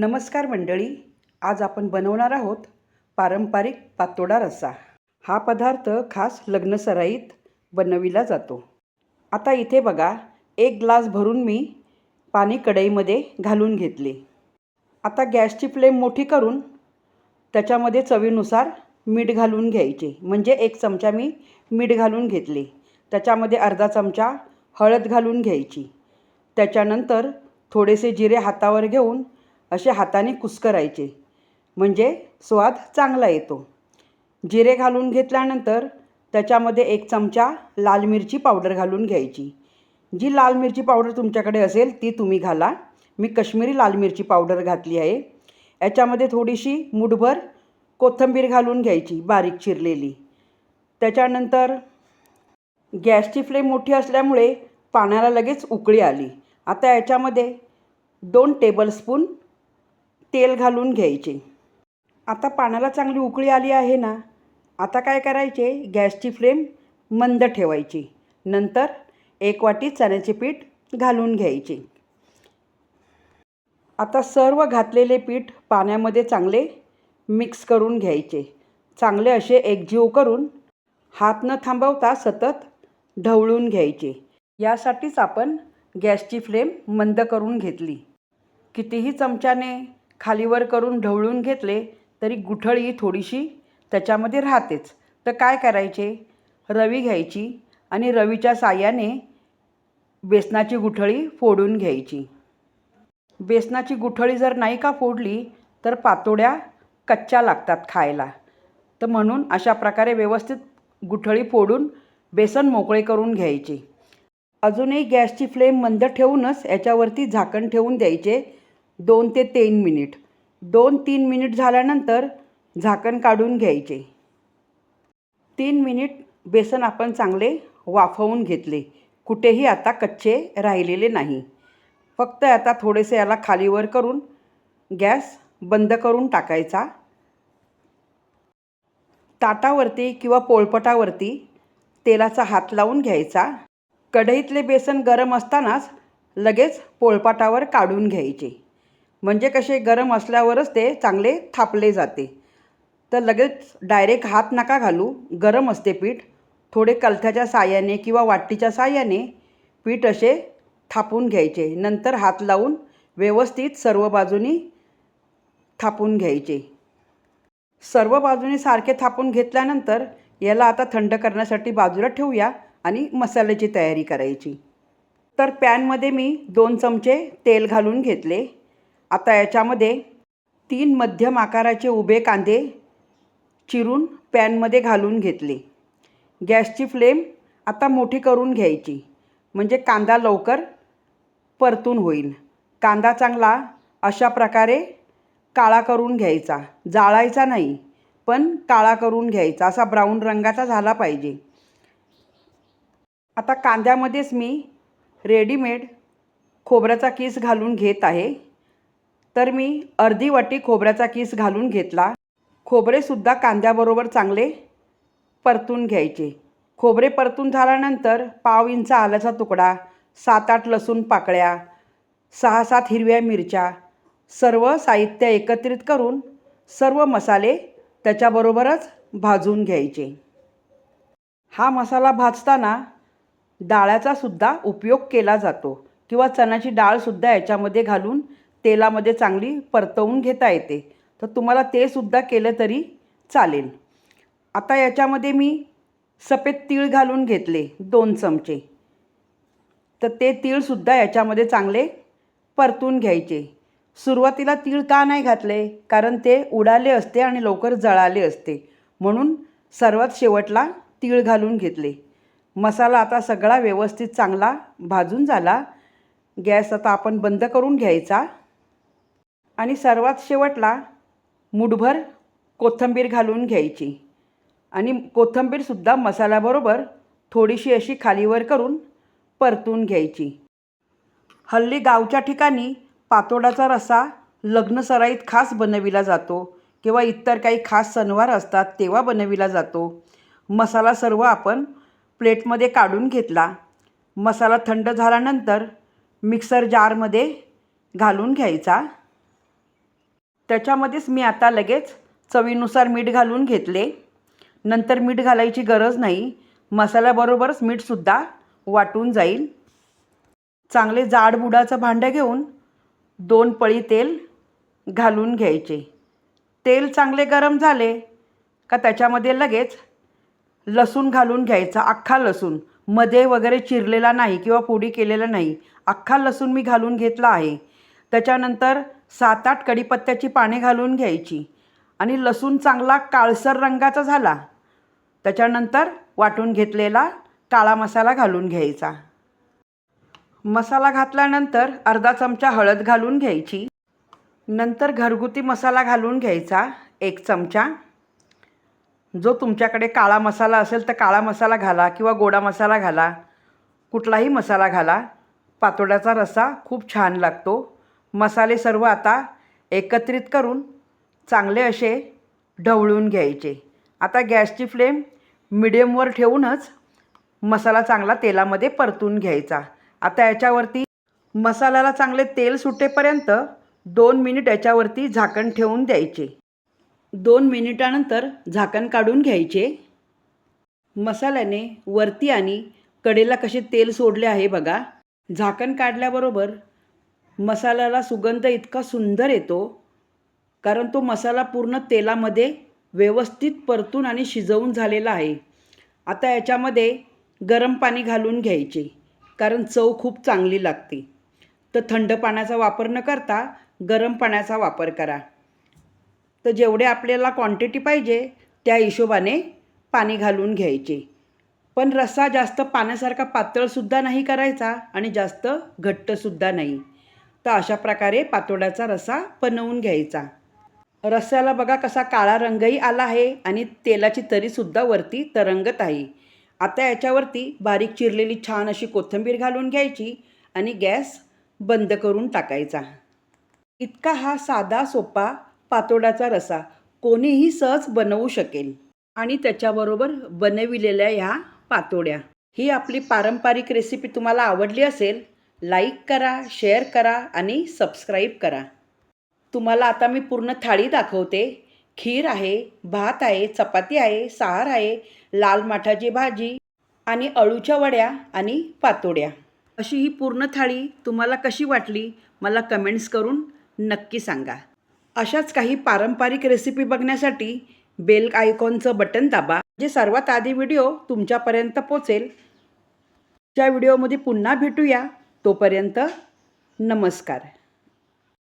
नमस्कार मंडळी आज आपण बनवणार आहोत पारंपरिक पातोडा रस्सा. हा पदार्थ खास लग्नसराईत बनविला जातो. आता इथे बघा एक ग्लास भरून मी पाणी कढईमध्ये घालून घेतले. आता गॅसची फ्लेम मोठी करून त्याच्यामध्ये चवीनुसार मीठ घालून घ्यायचे. म्हणजे एक चमचा मी मीठ घालून घेतले. त्याच्यामध्ये अर्धा चमचा हळद घालून घ्यायची. त्याच्यानंतर थोडेसे जिरे हातावर घेऊन असे हाताने कुस्करायचे. म्हणजे स्वाद चांगला येतो. जिरे घालून घेतल्यानंतर त्याच्यामध्ये एक चमचा लाल मिरची पावडर घालून घ्यायची. जी लाल मिरची पावडर तुमच्याकडे असेल ती तुम्ही घाला. मी कश्मीरी लाल मिरची पावडर घातली आहे. याच्यामध्ये थोडीशी मुठभर कोथिंबीर घालून घ्यायची बारीक चिरलेली. त्याच्यानंतर गॅसची फ्लेम मोठी असल्यामुळे पाण्याला लगेच उकळी आली. आता याच्यामध्ये दोन टेबलस्पून तेल घालून घ्यायचे. आता पाण्याला चांगली उकळी आली आहे ना आता काय करायचे? गॅसची फ्लेम मंद ठेवायची. नंतर एक वाटी चण्याचे पीठ घालून घ्यायचे. आता सर्व घातलेले पीठ पाण्यामध्ये चांगले मिक्स करून घ्यायचे. चांगले असे एकजीव करून हात न थांबवता सतत ढवळून घ्यायचे. यासाठीच आपण गॅसची फ्लेम मंद करून घेतली. कितीही चमच्याने खालीवर करून ढवळून घेतले तरी गुठळी थोडीशी त्याच्यामध्ये राहतेच. तर काय करायचे? रवी घ्यायची आणि रवीच्या साह्याने बेसनाची गुठळी फोडून घ्यायची. बेसनाची गुठळी जर नाही का फोडली तर पातोड्या कच्च्या लागतात खायला. तर म्हणून अशा प्रकारे व्यवस्थित गुठळी फोडून बेसन मोकळे करून घ्यायचे. अजूनही गॅसची फ्लेम मंद ठेवूनच याच्यावरती झाकण ठेवून द्यायचे. दोन ते तीन मिनिट. दोन तीन मिनिट झाल्यानंतर झाकण काढून घ्यायचे. तीन मिनिट बेसन आपण चांगले वाफवून घेतले. कुठेही आता कच्चे राहिलेले नाही. फक्त आता थोडेसे याला खालीवर करून गॅस बंद करून टाकायचा. ताटावरती किंवा पोळपटावरती तेलाचा हात लावून घ्यायचा. कढईतले बेसन गरम असतानाच लगेच पोळपाटावर काढून घ्यायचे. म्हणजे कसे गरम असल्यावरच ते चांगले थापले जाते. तर लगेच डायरेक्ट हात नका घालू. गरम असते पीठ. थोडे कलथ्याच्या साह्याने किंवा वाटीच्या साह्याने पीठ असे थापून घ्यायचे. नंतर हात लावून व्यवस्थित सर्व बाजूनी थापून घ्यायचे. सर्व बाजूनी सारखे थापून घेतल्यानंतर याला आता थंड करण्यासाठी बाजूला ठेवूया आणि मसाल्याची तयारी करायची. तर पॅनमध्ये मी दोन चमचे तेल घालून घेतले. आता याच्यामध्ये तीन मध्यम आकाराचे उभे कांदे चिरून पॅनमध्ये घालून घेतले. गॅसची फ्लेम आता मोठी करून घ्यायची. म्हणजे कांदा लवकर परतून होईल. कांदा चांगला अशा प्रकारे काळा करून घ्यायचा. जाळायचा नाही पण काळा करून घ्यायचा. असा ब्राऊन रंगाचा झाला पाहिजे. आता कांद्यामध्येच मी रेडीमेड खोबऱ्याचा किस घालून घेत आहे. तर मी अर्धी वाटी खोबऱ्याचा किस घालून घेतला. खोबरेसुद्धा कांद्याबरोबर चांगले परतून घ्यायचे. खोबरे परतून झाल्यानंतर पाव इंच आल्याचा तुकडा सात आठ लसूण पाकळ्या सहा सात हिरव्या मिरच्या सर्व साहित्य एकत्रित करून सर्व मसाले त्याच्याबरोबरच भाजून घ्यायचे. हा मसाला भाजताना डाळ्याचासुद्धा उपयोग केला जातो किंवा चण्याची डाळसुद्धा याच्यामध्ये घालून तेलामध्ये चांगली परतवून घेता येते. तर तुम्हाला ते सुद्धा केलं तरी चालेल. आता याच्यामध्ये मी सफेद तीळ घालून घेतले दोन चमचे. तर ते तीळसुद्धा याच्यामध्ये चांगले परतून घ्यायचे. सुरुवातीला तीळ का नाही घातले? कारण ते उडाले असते आणि लवकर जळाले असते. म्हणून सर्वात शेवटला तीळ घालून घेतले. मसाला आता सगळा व्यवस्थित चांगला भाजून झाला. गॅस आता आपण बंद करून घ्यायचा. आणि सर्वात शेवटला मुठभर कोथिंबीर घालून घ्यायची. आणि कोथिंबीरसुद्धा मसाल्याबरोबर थोडीशी अशी खालीवर करून परतून घ्यायची. हल्ली गावच्या ठिकाणी पातोडाचा रस्सा लग्नसराईत खास बनविला जातो किंवा इतर काही खास सणवार असतात तेव्हा बनविला जातो. मसाला सर्व आपण प्लेटमध्ये काढून घेतला. मसाला थंड झाल्यानंतर मिक्सर जारमध्ये घालून घ्यायचा. त्याच्यामध्येच मी आता लगेच चवीनुसार मीठ घालून घेतले. नंतर मीठ घालायची गरज नाही. मसाल्याबरोबरच मीठसुद्धा वाटून जाईल. चांगले जाड बुडाचं भांडं घेऊन दोन पळी तेल घालून घ्यायचे. तेल चांगले गरम झाले का त्याच्यामध्ये लगेच लसूण घालून घ्यायचा. अख्खा लसूण. मध्ये वगैरे चिरलेला नाही किंवा पोडी केलेला नाही. अख्खा लसूण मी घालून घेतला आहे. त्याच्यानंतर सात आठ कडीपत्त्याची पाने घालून घ्यायची आणि लसूण चांगला काळसर रंगाचा झाला. त्याच्यानंतर वाटून घेतलेला काळा मसाला घालून घ्यायचा. मसाला घातल्यानंतर अर्धा चमचा हळद घालून घ्यायची. नंतर घरगुती मसाला घालून घ्यायचा एक चमचा. जो तुमच्याकडे काळा मसाला असेल तर काळा मसाला घाला किंवा गोडा मसाला घाला. कुठलाही मसाला घाला. पातोड्याचा रस्सा खूप छान लागतो. मसाले सर्व आता एकत्रित करून चांगले असे ढवळून घ्यायचे. आता गॅसची फ्लेम मिडियमवर ठेवूनच मसाला चांगला तेलामध्ये परतून घ्यायचा. आता याच्यावरती मसाल्याला चांगले तेल सुटेपर्यंत दोन मिनिट याच्यावरती झाकण ठेवून द्यायचे. दोन मिनिटानंतर झाकण काढून घ्यायचे. मसाल्याने वरती आणि कडेला कसे तेल सोडले आहे बघा. झाकण काढल्याबरोबर मसाल्याला सुगंध इतका सुंदर येतो कारण तो मसाला पूर्ण तेलामध्ये व्यवस्थित परतून आणि शिजवून झालेला आहे. आता याच्यामध्ये गरम पाणी घालून घ्यायचे कारण चव खूप चांगली लागते. तर थंड पाण्याचा वापर न करता गरम पाण्याचा वापर करा. तर जेवढे आपल्याला क्वांटिटी पाहिजे त्या हिशोबाने पाणी घालून घ्यायचे. पण रस्सा जास्त पाण्यासारखा पातळसुद्धा नाही करायचा आणि जास्त घट्टसुद्धा नाही. तर अशा प्रकारे पातोड्याचा रस्सा बनवून घ्यायचा. रस्स्याला बघा कसा काळा रंगही आला आहे आणि तेलाची तरीसुद्धा वरती तरंगत आहे. आता याच्यावरती बारीक चिरलेली छान अशी कोथिंबीर घालून घ्यायची आणि गॅस बंद करून टाकायचा. इतका हा साधा सोपा पातोड्याचा रसा कोणीही सहज बनवू शकेल. आणि त्याच्याबरोबर बनविलेल्या ह्या पातोड्या. ही आपली पारंपरिक रेसिपी तुम्हाला आवडली असेल लाईक करा शेअर करा आणि सबस्क्राईब करा. तुम्हाला आता मी पूर्ण थाळी दाखवते. खीर आहे भात आहे चपाती आहे सार आहे लाल माठाची भाजी आणि अळूच्या वड्या आणि पातोड्या. अशी ही पूर्ण थाळी तुम्हाला कशी वाटली मला कमेंट्स करून नक्की सांगा. अशाच काही पारंपरिक रेसिपी बघण्यासाठी बेल आयकॉनचं बटन दाबा जे सर्वात आधी व्हिडिओ तुमच्यापर्यंत पोचेल. त्या व्हिडिओमध्ये पुन्हा भेटूया तोपर्यंत नमस्कार.